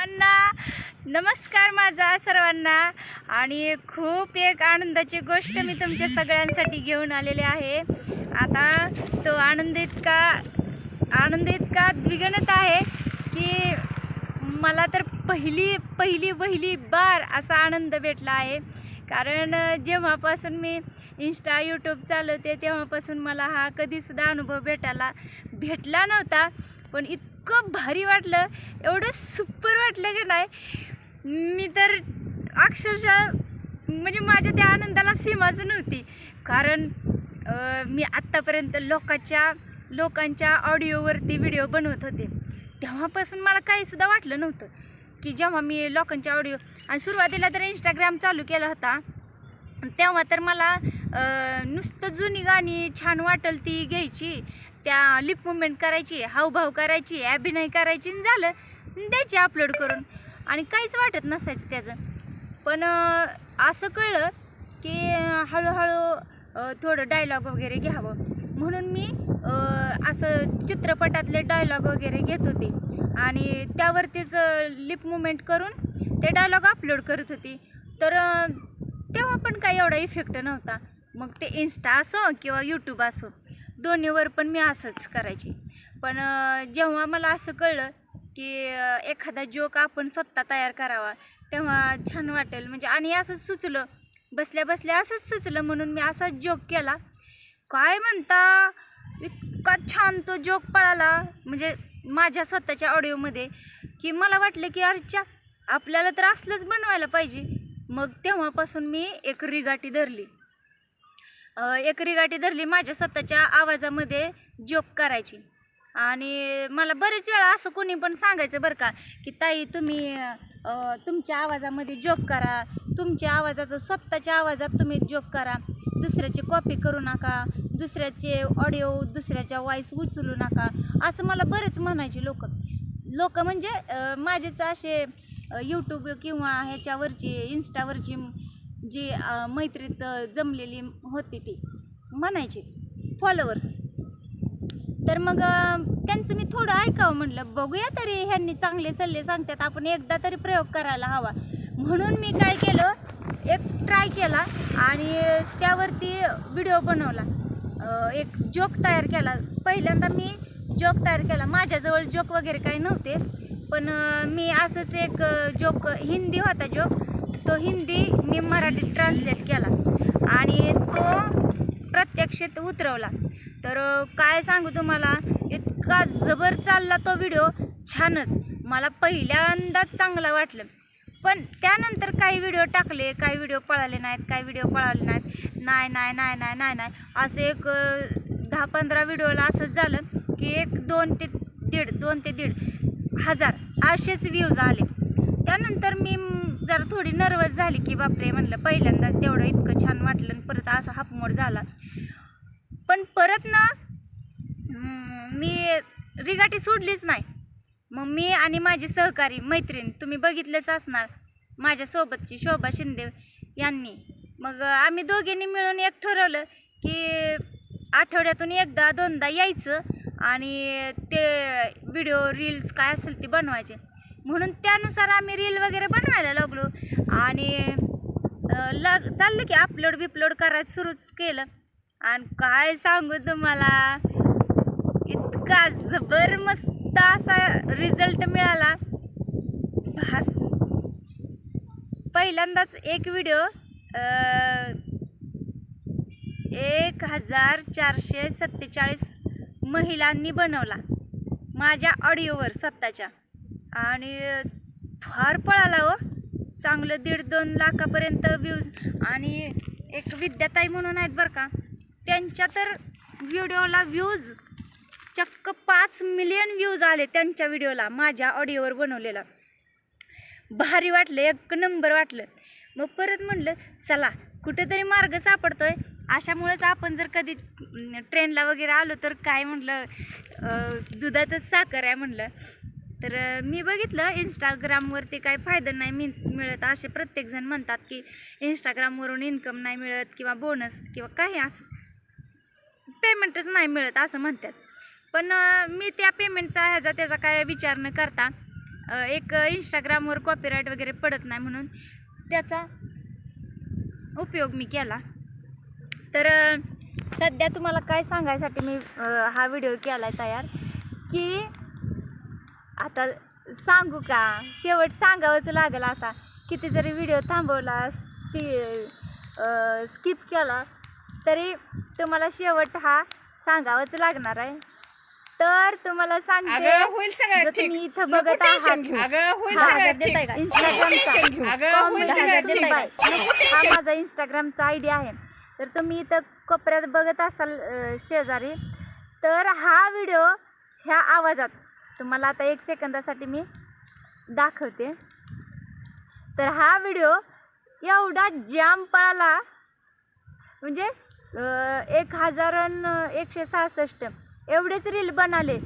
सर्वांना नमस्कार माझा सर्वांना. आणि खूप एक आनंदाची गोष्ट मी तुमच्या सगळ्यांसाठी घेऊन आलेले आहे. आता तो आनंद इतका आनंद इतका द्विगणत आहे की मला तर पहिली पहिली पहिली बार असा आनंद भेटला आहे. कारण जेव्हापासून मी इंस्टा यूट्यूब चालवते तेव्हापासून मला हा कधीसुद्धा अनुभव भेटायला भेटला नव्हता. पण इत इतकं भारी वाटलं. एवढं सुपर वाटलं की नाही. मी तर अक्षरशः म्हणजे माझ्या त्या आनंदाला सीमाच नव्हती. कारण मी आत्तापर्यंत लोकांच्या लोकांच्या ऑडिओवरती व्हिडिओ बनवत होते. तेव्हापासून मला काहीसुद्धा वाटलं नव्हतं की जेव्हा मी लोकांच्या ऑडिओ आणि सुरुवातीला तर इंस्टाग्राम चालू केला होता. तेव्हा तर मला नुसतं जुनी गाणी छान वाटल ती घ्यायची. त्या लिप मुवमेंट करायची हावभाव करायची अभिनय करायची आणि झालं. द्यायची अपलोड करून. आणि काहीच वाटत नसायचं त्याचं. पण असं कळलं की हळूहळू थोडं डायलॉग वगैरे घ्यावं. म्हणून मी असं चित्रपटातले डायलॉग वगैरे घेत होते. आणि त्यावरतीच लिप मुवमेंट करून ते डायलॉग अपलोड करत होती. तर तेव्हा पण काही एवढा इफेक्ट नव्हता. मग ते इन्स्टा असो किंवा यूट्यूब असो. दोन्हीवर पण मी असंच करायची. पण जेव्हा मला असं कळलं की एखादा जोक आपण स्वतः तयार करावा तेव्हा छान वाटेल. म्हणजे आणि असंच सुचलं. बसल्या बसल्या असंच सुचलं म्हणून मी असाच जोक केला. काय म्हणता? इतका छान तो जोक पळाला. म्हणजे माझ्या स्वतःच्या ऑडिओमध्ये की मला वाटलं की अरच्या आपल्याला तर असलंच बनवायला पाहिजे. मग तेव्हापासून मी एक रिगाटी धरली. एकरी एक धरली माझ्या स्वतःच्या आवाजामध्ये जोक करायची. आणि मला बरेच वेळा असं कोणी पण सांगायचं बरं का की ताई तुम्ही तुमच्या आवाजामध्ये जोक करा. तुमच्या आवाजाचं स्वतःच्या आवाजात तुम्ही जोक करा. दुसऱ्याची कॉपी करू नका. दुसऱ्याचे ऑडिओ दुसऱ्याच्या वॉईस उचलू नका. असं मला बरेच म्हणायचे लोक. लोक म्हणजे माझेच असे यूट्यूब किंवा ह्याच्यावरची इन्स्टावरची जी मैत्रीत जमलेली होती ती म्हणायची फॉलोअर्स तर मग त्यांचं मी थोडं ऐकावं म्हटलं बघूया तरी ह्यांनी चांगले सल्ले सांगतात आपण एकदा तरी प्रयोग करायला हवा. म्हणून मी काय केलं एक ट्राय केला आणि त्यावरती व्हिडिओ बनवला. एक जोक तयार केला. पहिल्यांदा मी जोक तयार केला. माझ्याजवळ जोक वगैरे काही नव्हते पण मी असंच एक जोक हिंदी होता जोक तो हिंदी मी मराठीत ट्रान्सलेट केला. आणि तो प्रत्यक्षात उतरवला. तर काय सांगू तुम्हाला? इतका जबर चालला तो व्हिडिओ छानच. मला पहिल्यांदाच चांगलं वाटलं. पण त्यानंतर काही व्हिडिओ टाकले काही व्हिडिओ पळाले नाहीत काही व्हिडिओ पळाले नाहीत. नाही नाही नाही नाही नाही नाही. असं एक दहा पंधरा व्हिडिओला असंच झालं की एक दोन ते दीड दोन ते दीड हजार असेच व्ह्यूज आले. त्यानंतर मी जरा थोडी नर्वस झाली की बापरे म्हणलं पहिल्यांदाच तेवढं इतकं छान वाटलं आणि परत असा हापमोड झाला. पण परत ना मी रिगाटी सोडलीच नाही. मग मी आणि माझी सहकारी मैत्रीण तुम्ही बघितलंच असणार माझ्यासोबतची शोभा शिंदे यांनी. मग आम्ही दोघींनी मिळून एक ठरवलं की आठवड्यातून एकदा दोनदा यायचं आणि ते व्हिडिओ रील्स काय असेल ते बनवायचे. म्हणून त्यानुसार आम्ही रील वगैरे बनवायला लागलो. आणि ल लग चाललं की अपलोड बिपलोड करायचं सुरूच केलं. आणि काय सांगू तुम्हाला? इतका जबर मस्त असा रिझल्ट मिळाला. भास पहिल्यांदाच एक व्हिडिओ एक हजार चारशे सत्तेचाळीस महिलांनी बनवला. माझ्या ऑडिओवर स्वतःच्या. आणि फार पळाला हो. चांगलं दीड दोन लाखापर्यंत व्ह्यूज आणि एक विद्याताई म्हणून आहेत बरं का त्यांच्या तर व्हिडिओला व्ह्यूज चक्क पाच मिलियन व्ह्यूज आले त्यांच्या व्हिडिओला माझ्या ऑडिओवर बनवलेला. भारी वाटलं एक नंबर वाटलं. मग परत म्हटलं चला कुठेतरी मार्ग सापडतो आहे अशामुळेच आपण जर कधी ट्रेनला वगैरे आलो तर काय म्हटलं दुधातच साखर आहे म्हटलं तर मी बघितलं इंस्टाग्रामवरती काही फायदा नाही मि मिळत. असे प्रत्येकजण म्हणतात की इंस्टाग्रामवरून इन्कम नाही मिळत किंवा बोनस किंवा काही असं. पेमेंटच नाही मिळत असं म्हणतात. पण मी त्या पेमेंटचा ह्याचा त्याचा काय विचार न करता एक इंस्टाग्रामवर कॉपीराईट वगैरे पडत नाही म्हणून त्याचा उपयोग मी केला. तर सध्या तुम्हाला काय सांगायसाठी मी हा व्हिडिओ केला आहे तयार? की आता सांगू का? शेवट सांगावंच लागेल आता. किती जरी व्हिडिओ थांबवला स्की स्किप केला तरी तुम्हाला शेवट हा सांगावाच लागणार आहे. तर तुम्हाला सांगते अगं होईल सगळं जर ठीक. तुम्ही इथं बघत आहात हा, इंस्टाग्रामचा हा. माझा इंस्टाग्रामचा आयडी आहे. तर तुम्ही इथं कोपऱ्यात बघत असाल शेजारी तर हा व्हिडिओ ह्या आवाजात तुम्हाला आता एक सेकंदासाठी मी दाखवते. तर हा व्हिडिओ एवढा जाम पळाला म्हणजे एक हजार एकशे सहासष्ट. एवढेच रील बनाले.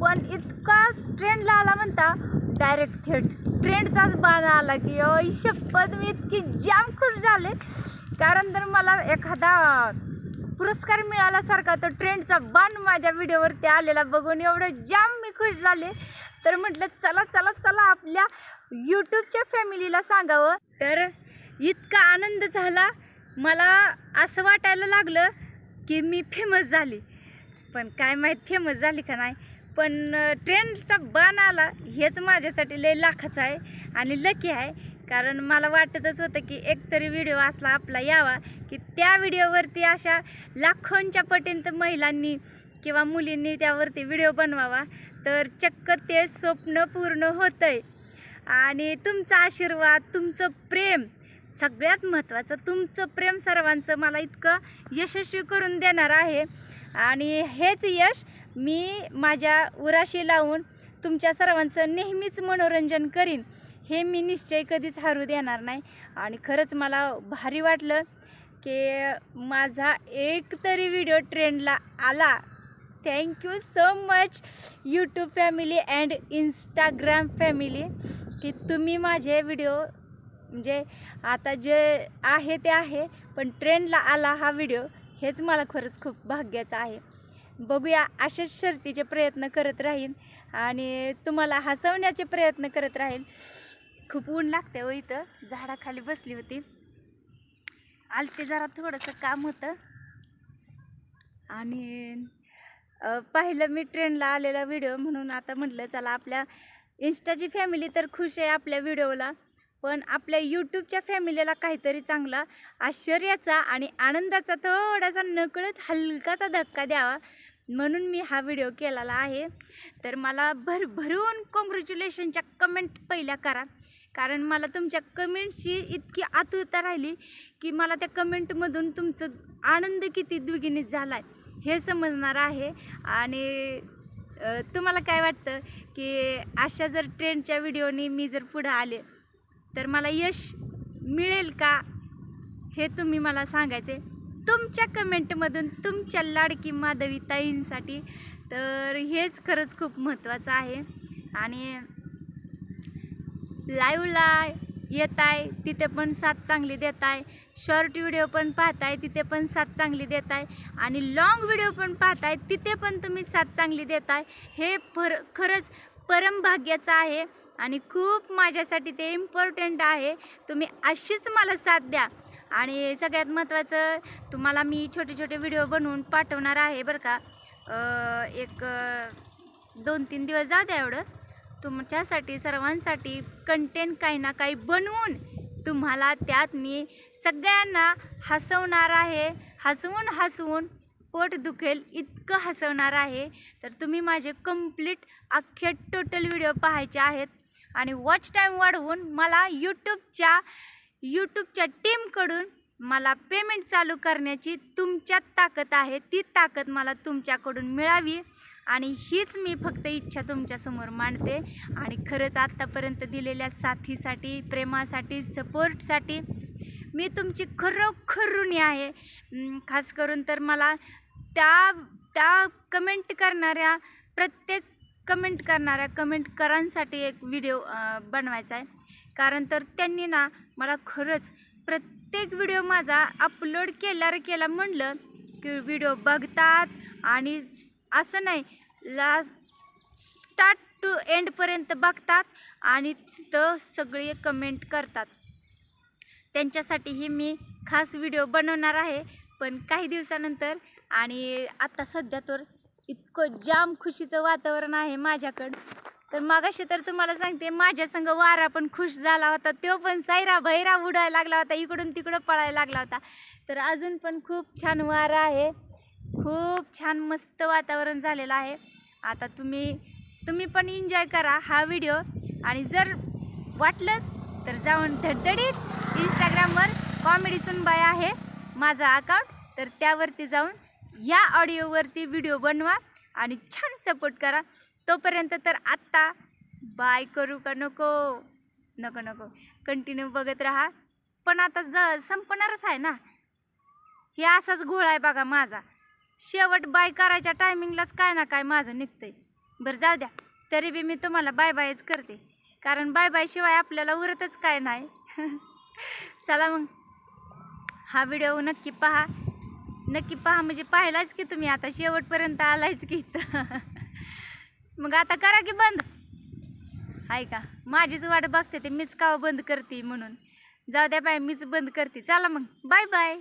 पण इतका ट्रेंडला आला म्हणता डायरेक्ट थेट ट्रेंडचाच बाण आला की अय शपथ मी इतकी जाम खुश झाले. कारण तर मला एखादा पुरस्कार मिळाल्यासारखा तो ट्रेंडचा बाण माझ्या व्हिडिओवरती आलेला. बघून एवढं जाम खुश झाले. तर म्हटलं चला चला चला आपल्या यूट्यूबच्या फॅमिलीला सांगावं. तर इतका आनंद झाला. मला असं वाटायला लागलं की मी फेमस झाली. पण काय माहीत फेमस झाली का नाही. पण ट्रेंडचा बाण आला. हेच माझ्यासाठी लय लाखाचं आहे आणि लकी आहे. कारण मला वाटतच होतं की एकतरी व्हिडिओ असला आपला यावा की त्या व्हिडिओवरती अशा लाखोंच्या पटींत महिलांनी किंवा मुलींनी त्यावरती व्हिडिओ बनवावा. तर चक्क ते स्वप्न पूर्ण होतंय. आणि तुमचा आशीर्वाद तुमचं प्रेम सगळ्यात महत्त्वाचं तुमचं प्रेम सर्वांचं मला इतकं यशस्वी करून देणार आहे. आणि हेच यश मी माझ्या उराशी लावून तुमच्या सर्वांचं नेहमीच मनोरंजन करीन. हे मी निश्चय कधीच हरू देणार नाही. आणि खरंच मला भारी वाटलं की माझा एक तरी व्हिडिओ ट्रेंडला आला. Thank you so much YouTube family and Instagram family की तुम्ही माझे व्हिडिओ म्हणजे आता जे आहे ते आहे पण ट्रेंडला आला हा व्हिडिओ हेच मला खरंच खूप भाग्याचं आहे. बघूया असेच शर्तीचे प्रयत्न करत राहीन आणि तुम्हाला हसवण्याचे प्रयत्न करत राहीन. खूप ऊन लागते व हो इथं झाडाखाली बसली होती. आलते जरा थोडंसं काम होतं. आणि पाहिलं मी ट्रेंडला आलेला व्हिडिओ म्हणून आता म्हटलं चला आपल्या इन्स्टाची फॅमिली तर खुश आहे आपल्या व्हिडिओला पण आपल्या यूट्यूबच्या फॅमिलीला काहीतरी चांगला आश्चर्याचा आणि आनंदाचा थोडासा नकळत हलकाचा धक्का द्यावा म्हणून मी हा व्हिडिओ केलेला आहे. तर मला भरभरून कॉंग्रॅच्युलेशनच्या कमेंट पहिल्या करा कारण मला तुमच्या कमेंटची इतकी आतुरता राहिली की मला त्या कमेंटमधून तुमचं आनंद किती द्विगुणित झाला आहे हे समजणार आहे. आणि तुम्हाला काय वाटतं की अशा जर ट्रेंडच्या व्हिडिओनी मी जर पुढं आले तर मला यश मिळेल का? हे तुम्ही मला सांगायचे तुमच्या कमेंटमधून तुमच्या लाडकी माधवी ताईंसाठी. तर हेच खरंच खूप महत्त्वाचं आहे. आणि लाईव्हला येत आहे तिथे पण साथ चांगली देत आहे शॉर्ट व्हिडिओ पण पाहताय तिथे पण साथ चांगली देत आहे आणि लाँग व्हिडिओ पण पाहताय तिथे पण तुम्ही साथ चांगली देत आहे हे फर खरंच परमभाग्याचं आहे. आणि खूप माझ्यासाठी ते इम्पॉर्टंट आहे. तुम्ही अशीच मला साथ द्या. आणि सगळ्यात महत्त्वाचं तुम्हाला मी छोटे छोटे व्हिडिओ बनवून पाठवणार आहे बरं का. एक दोन तीन दिवस जाऊ द्या एवढं. तुमच्यासाठी सर्वांसाठी कंटेंट काही ना काही बनवून तुम्हाला त्यात मी सगळ्यांना हसवणार आहे. हसवून हसवून पोट दुखेल इतकं हसवणार आहे. तर तुम्ही माझे कंप्लीट अख्खे टोटल व्हिडिओ पाहायचे आहेत. आणि वॉच टाईम वाढवून मला यूट्यूबच्या यूट्यूबच्या टीमकडून मला पेमेंट चालू करण्याची तुमच्यात ताकद आहे. ती ताकद मला तुमच्याकडून मिळावी. आणि हीच मी फक्त इच्छा तुमच्यासमोर मांडते. आणि खरंच आत्तापर्यंत दिलेल्या साथीसाठी प्रेमासाठी सपोर्टसाठी मी तुमची खरोखर ऋणी आहे. खास करून तर मला त्या त्या कमेंट करणाऱ्या प्रत्येक कमेंट करणाऱ्या कमेंटकरांसाठी एक व्हिडिओ बनवायचा आहे. कारण तर त्यांनी ना मला खरंच प्रत्येक व्हिडिओ माझा अपलोड केला केला म्हणलं की व्हिडिओ बघतात आणि असं नाही. ला स्टार्ट टू एंडपर्यंत बघतात आणि तिथं सगळे कमेंट करतात. त्यांच्यासाठीही मी खास व्हिडिओ बनवणार आहे. पण काही दिवसानंतर आणि आता सध्या तर इतकं जाम खुशीचं वातावरण आहे माझ्याकडं. तर मागाशी तर तुम्हाला सांगते माझ्या संग वारा पण खुश झाला होता. तो पण सैरा भैरा उडायला लागला होता. इकडून तिकडं पळायला लागला होता. तर अजून पण खूप छान वारा आहे. खूप छान मस्त वातावरण झालेलं आहे. आता तुम्ही तुम्ही पण एन्जॉय करा हा व्हिडिओ आणि जर वाटलंच तर जाऊन धडधडीत इंस्टाग्रामवर कॉमेडी बाय आहे माझा अकाउंट तर त्यावरती जाऊन या ऑडिओवरती व्हिडिओ बनवा आणि छान सपोर्ट करा. तोपर्यंत तर आत्ता बाय करू का नको? नको नको. कंटिन्यू बघत राहा. पण आता ज संपणारच आहे ना. हे असाच घोळ आहे बघा माझा. शेवट बाय करायच्या टायमिंगलाच काय ना काय माझं निघतंय. बरं जाऊ द्या. तरी बी मी तुम्हाला बाय बायच करते. कारण बाय बाय शिवाय आपल्याला उरतच काय नाही. चला मग. हा व्हिडिओ नक्की पहा. नक्की पहा म्हणजे पाहिलाच की तुम्ही आता शेवटपर्यंत आलायच की मग आता करा की बंद. आहे का? माझीच वाट बघते ते मीच काव बंद करते म्हणून. जाऊ द्या बाय मीच बंद करते. चला मग. Bye bye.